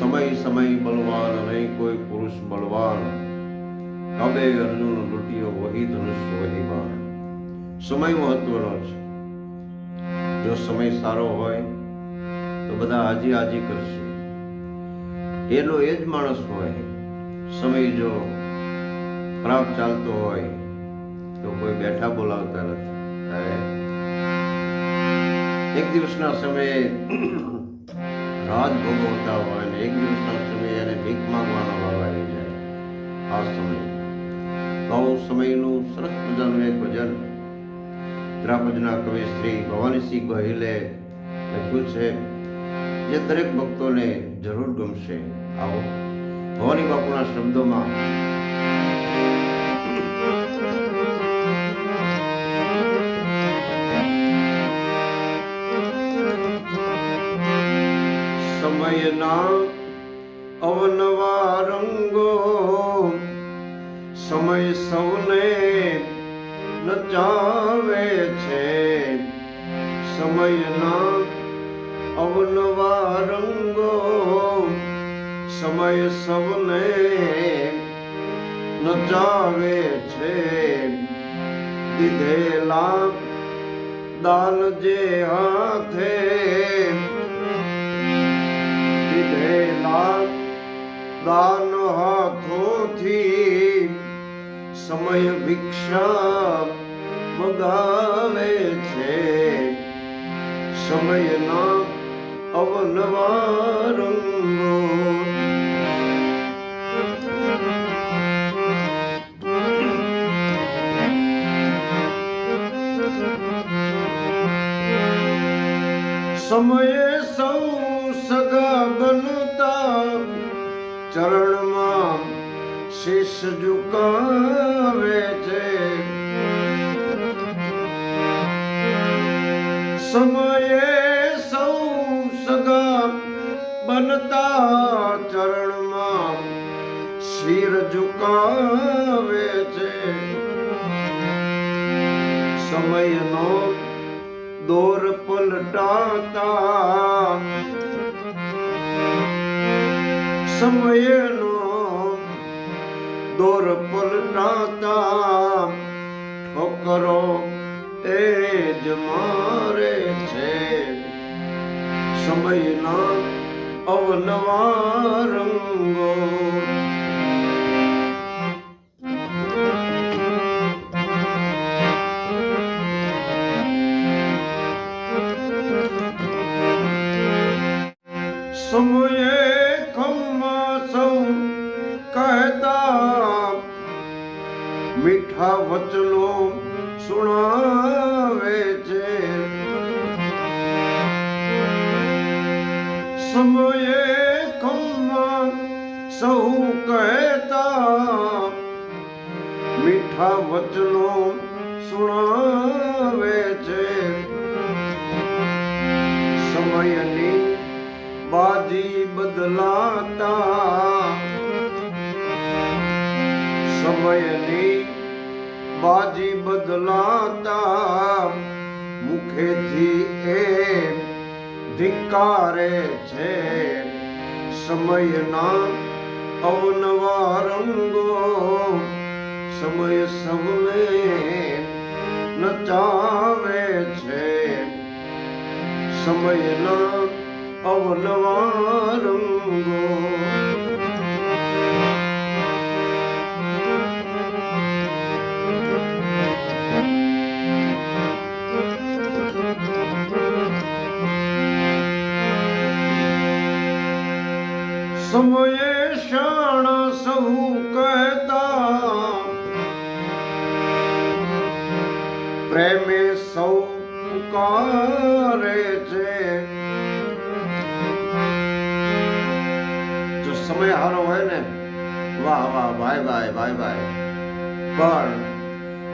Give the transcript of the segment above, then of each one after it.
સમય સમય બલવાન નહીં કોઈ પુરુષ બલવાન કબે અર્જુન લૂંટ્યો વહી ધનુષ વહી બાણ. સમય મહત્વનો છે. જો સમય સારો હોય, તો બધા હાજી હાજી કરશે. એનો એ જ માણસ હોય, સમય જો ખરાબ ચાલતો હોય, તો કોઈ બેઠા બોલાવતા નથી. એક દિવસના સમયે રાજ ભોગવતા હોય ને એક દિવસના સમયે એને ભીખ માંગવાનો વારો આવી જાય. આ સમય. તો સમયનું સરસ મજાનું એક ભજન. દ્રાપજના કવિ શ્રી ભવાનીસિંહ ગોહિલે લખ્યું છે, જે દરેક ભક્તોને જરૂર ગમશે. આવો. ભવાની બાપુના શબ્દોમાં. અવનવા રંગો. સમય સૌને નચાવે છે. સમયના અવનવા રંગો. સમય સૌને નચાવે છે. દીધેલા દાન જે હાથે, દીધેલા દાન હાથોથી સમય ભિક્ષા મગાવે છે. સમયના અવનવા રંગો ચરણમાં શીશ ઝુકાવે છે. સમયે સૌ સગા બનતા ચરણમાં શિર ઝુકાવે છે. સમયનો દોર પલટાતા સમયનો દોર પલટાતા ઠોકરો એ મારે છે. સમયના અવનવા રંગો મીઠા વચનો સુણાવે છે. સમયે ખમ્મા સૌ કહેતા, મીઠા વચનો સુણાવે છે. સમયની બાજી બદલાતા, સમયની બાજી બદલાતા, મુખેથી એ ધિકારે છે. સમયના અવનવા રંગો, સમય સૌને નચાવે છે. સમયના અવનવા રંગો સમયે શાણ સૌ કહેતા, પ્રેમે સૌ પુકારે છે. જો સમય હારો હોય ને, વાહ વાહ, ભાઈ ભાઈ ભાઈ ભાઈ. પણ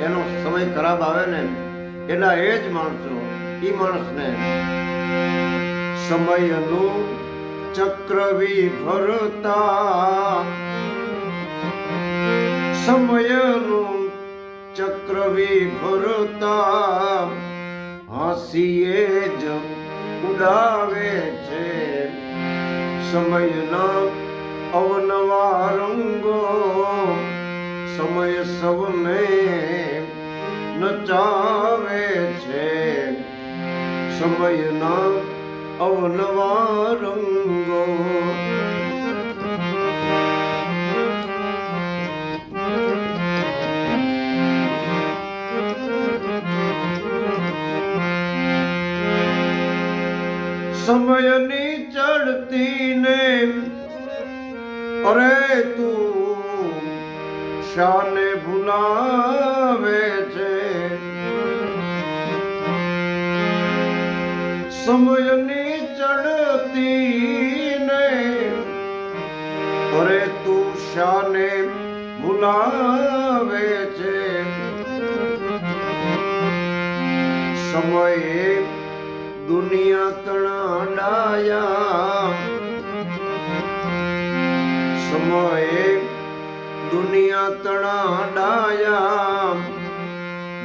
એનો સમય ખરાબ આવે ને, એના એ જ માણસો એ માણસને સમયનું ચક્રવી વિભરતા સમયનું ચક્રવી વિભરતા હસીએ જ ઉડાવે છે સમયના અવનવા રંગો સમય સૌને નચાવે છે સમયના અવનવા રંગો સમયની ચડતી ને અરે તું શાને ભૂલાવે છે. સમયની તું શાને ભૂલાવે છે. સમયે દુનિયા તણાડાયા. સમયે દુનિયા તણા ડાયા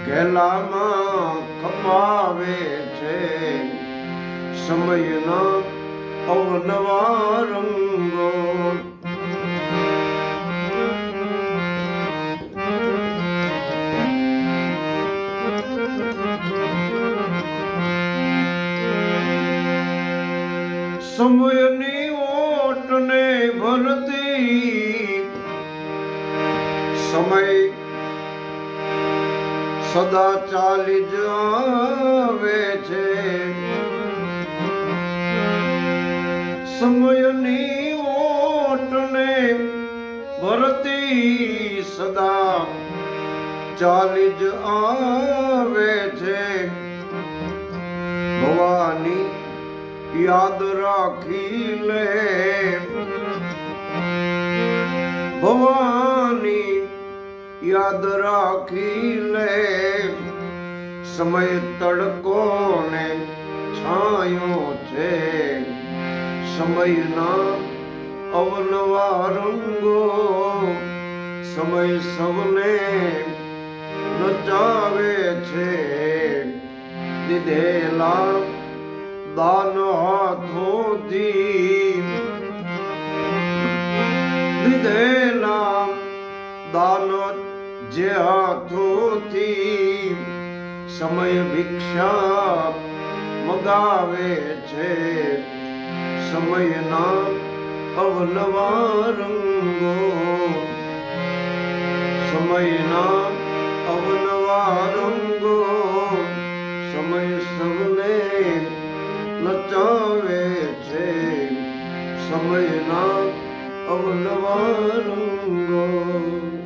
ઘેલામાં કપાવે છે. સમયના અવનવા રંગો સમય સદા ચાલી જ આવે છે. સમયની ઓટને ભરતી સદા ચાલી જ આવે છે. ભવાની યાદ રાખી લે. ભવાની યાદ રાખી લે સમય તડકો ને છાયો છે. સમયના અવનવા રંગો, સમય સૌને નચાવે છે. દીધેલા દાન હાથોથી, દીધેલા દાન જે હાથોથી સમય ભિક્ષા મગાવે છે, સમયના અવનવા રંગો, સમયના અવનવા રંગો, સમય સૌને નચાવે છે, સમયના અવનવા રંગો.